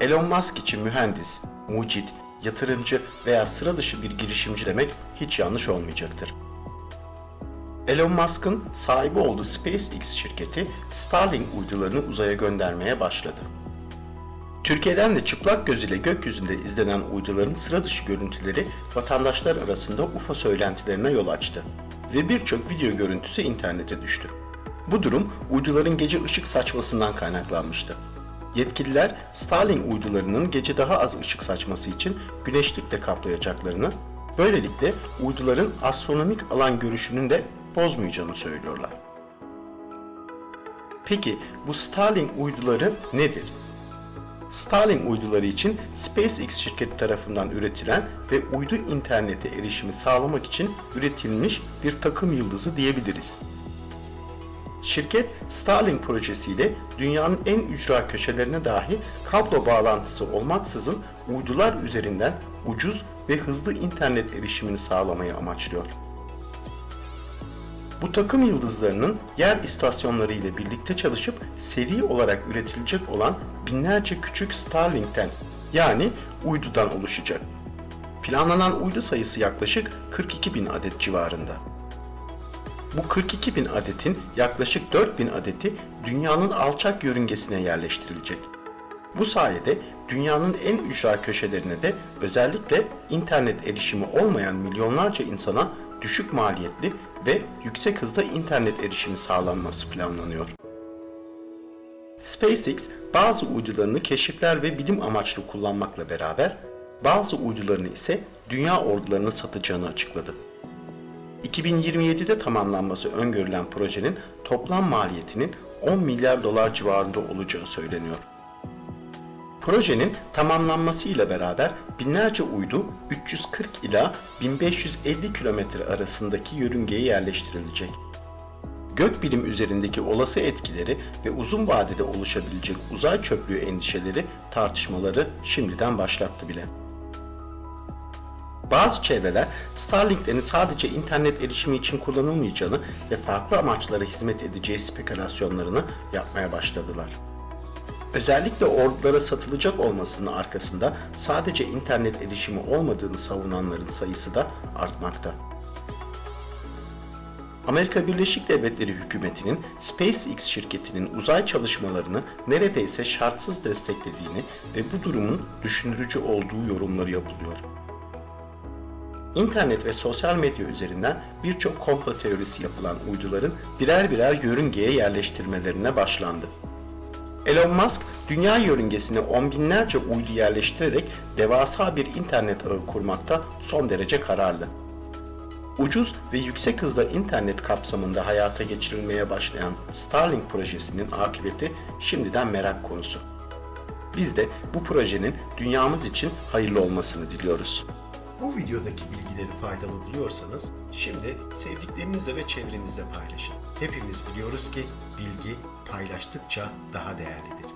Elon Musk için mühendis, mucit, yatırımcı veya sıra dışı bir girişimci demek hiç yanlış olmayacaktır. Elon Musk'ın sahibi olduğu SpaceX şirketi Starlink uydularını uzaya göndermeye başladı. Türkiye'den de çıplak göz ile gökyüzünde izlenen uyduların sıra dışı görüntüleri vatandaşlar arasında UFO söylentilerine yol açtı ve birçok video görüntüsü internete düştü. Bu durum uyduların gece ışık saçmasından kaynaklanmıştı. Yetkililer Starlink uydularının gece daha az ışık saçması için güneşlikle kaplayacaklarını, böylelikle uyduların astronomik alan görüşünün de bozmayacağını söylüyorlar. Peki bu Starlink uyduları nedir? Starlink uyduları için SpaceX şirketi tarafından üretilen ve uydu internete erişimi sağlamak için üretilmiş bir takım yıldızı diyebiliriz. Şirket Starlink projesiyle dünyanın en ücra köşelerine dahi kablo bağlantısı olmaksızın uydular üzerinden ucuz ve hızlı internet erişimini sağlamayı amaçlıyor. Bu takım yıldızlarının yer istasyonları ile birlikte çalışıp seri olarak üretilecek olan binlerce küçük Starlink'ten yani uydudan oluşacak. Planlanan uydu sayısı yaklaşık 42 bin adet civarında. Bu 42 bin adetin yaklaşık 4 bin adeti dünyanın alçak yörüngesine yerleştirilecek. Bu sayede dünyanın en ücra köşelerine de özellikle internet erişimi olmayan milyonlarca insana düşük maliyetli ve yüksek hızda internet erişimi sağlanması planlanıyor. SpaceX bazı uydularını keşifler ve bilim amaçlı kullanmakla beraber bazı uydularını ise dünya ordularına satacağını açıkladı. 2027'de tamamlanması öngörülen projenin toplam maliyetinin 10 milyar dolar civarında olacağı söyleniyor. Projenin tamamlanmasıyla beraber binlerce uydu 340 ila 1550 kilometre arasındaki yörüngeye yerleştirilecek. Gökbilim üzerindeki olası etkileri ve uzun vadede oluşabilecek uzay çöplüğü endişeleri tartışmaları şimdiden başlattı bile. Bazı çevreler Starlink'lerin sadece internet erişimi için kullanılmayacağını ve farklı amaçlara hizmet edeceği spekülasyonlarını yapmaya başladılar. Özellikle ordulara satılacak olmasının arkasında sadece internet erişimi olmadığını savunanların sayısı da artmakta. Amerika Birleşik Devletleri hükümetinin SpaceX şirketinin uzay çalışmalarını neredeyse şartsız desteklediğini ve bu durumun düşündürücü olduğu yorumları yapılıyor. İnternet ve sosyal medya üzerinden birçok komplo teorisi yapılan uyduların birer birer yörüngeye yerleştirmelerine başlandı. Elon Musk, dünya yörüngesine on binlerce uydu yerleştirerek devasa bir internet ağı kurmakta son derece kararlı. Ucuz ve yüksek hızda internet kapsamında hayata geçirilmeye başlayan Starlink projesinin akıbeti şimdiden merak konusu. Biz de bu projenin dünyamız için hayırlı olmasını diliyoruz. Bu videodaki bilgileri faydalı buluyorsanız şimdi sevdiklerinizle ve çevrenizle paylaşın. Hepimiz biliyoruz ki bilgi paylaştıkça daha değerlidir.